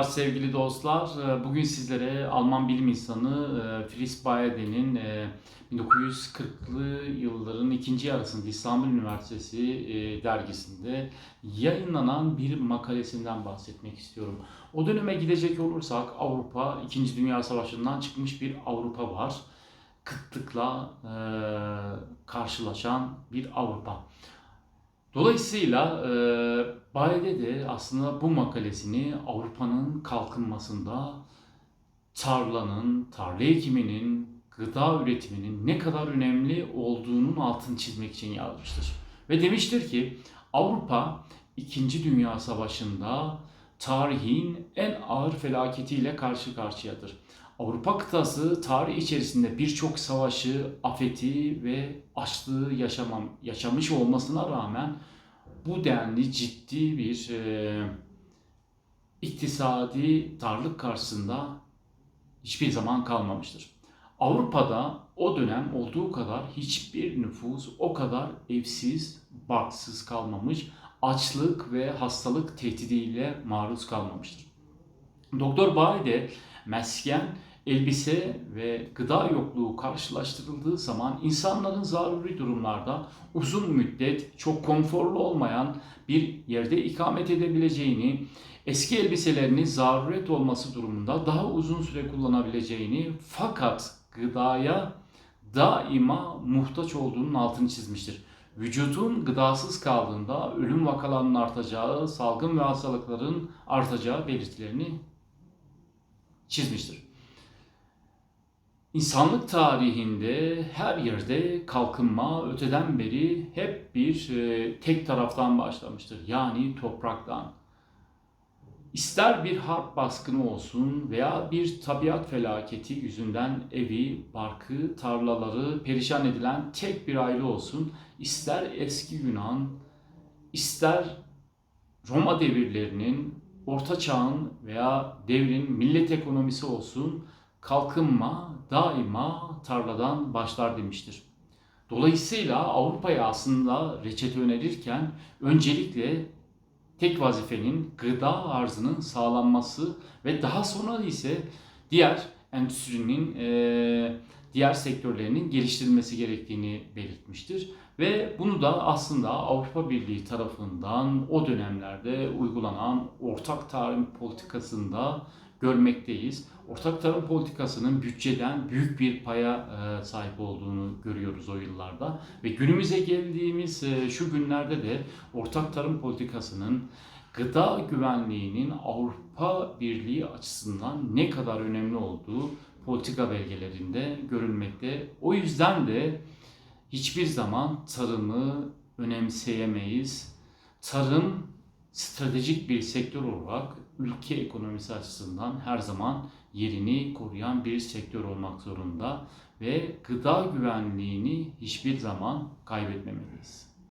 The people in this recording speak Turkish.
Sevgili dostlar, e, bugün sizlere Alman bilim insanı e, Fritz Bayede'nin e, 1940'lı yılların ikinci yarısında İstanbul Üniversitesi e, dergisinde yayınlanan bir makalesinden bahsetmek istiyorum. O döneme gidecek olursak Avrupa, İkinci Dünya Savaşı'ndan çıkmış bir Avrupa var. Kıtlıkla e, karşılaşan bir Avrupa. Dolayısıyla e, Bayede de aslında bu makalesini Avrupa'nın kalkınmasında tarlanın, tarla ekiminin, gıda üretiminin ne kadar önemli olduğunun altını çizmek için yazmıştır. Ve demiştir ki Avrupa 2. Dünya Savaşı'nda tarihin en ağır felaketiyle karşı karşıyadır. Avrupa kıtası tarih içerisinde birçok savaşı, afeti ve açlığı yaşamam, yaşamış olmasına rağmen bu denli ciddi bir e, iktisadi darlık karşısında hiçbir zaman kalmamıştır. Avrupa'da o dönem olduğu kadar hiçbir nüfus o kadar evsiz, barksız kalmamış, açlık ve hastalık tehdidiyle maruz kalmamıştır. Doktor Bay de mesken, elbise ve gıda yokluğu karşılaştırıldığı zaman insanların zaruri durumlarda uzun müddet çok konforlu olmayan bir yerde ikamet edebileceğini, eski elbiselerini zaruret olması durumunda daha uzun süre kullanabileceğini fakat gıdaya daima muhtaç olduğunun altını çizmiştir. Vücudun gıdasız kaldığında ölüm vakalarının artacağı, salgın ve hastalıkların artacağı belirtilerini çizmiştir. İnsanlık tarihinde her yerde kalkınma öteden beri hep bir e, tek taraftan başlamıştır. Yani topraktan. İster bir harp baskını olsun veya bir tabiat felaketi yüzünden evi, barkı, tarlaları perişan edilen tek bir aile olsun, ister eski Yunan, ister Roma devirlerinin, Orta Çağ'ın veya devrin millet ekonomisi olsun, kalkınma daima tarladan başlar demiştir. Dolayısıyla Avrupa'ya aslında reçete önerirken öncelikle tek vazifenin gıda arzının sağlanması ve daha sonra ise diğer endüstrinin e, diğer sektörlerinin geliştirilmesi gerektiğini belirtmiştir. Ve bunu da aslında Avrupa Birliği tarafından o dönemlerde uygulanan ortak tarım politikasında görmekteyiz. Ortak tarım politikasının bütçeden büyük bir paya e, sahip olduğunu görüyoruz o yıllarda. Ve günümüze geldiğimiz e, şu günlerde de ortak tarım politikasının gıda güvenliğinin Avrupa Birliği açısından ne kadar önemli olduğu politika belgelerinde görülmekte. O yüzden de hiçbir zaman tarımı önemseyemeyiz. Tarım stratejik bir sektör olarak ülke ekonomisi açısından her zaman yerini koruyan bir sektör olmak zorunda ve gıda güvenliğini hiçbir zaman kaybetmemeliyiz.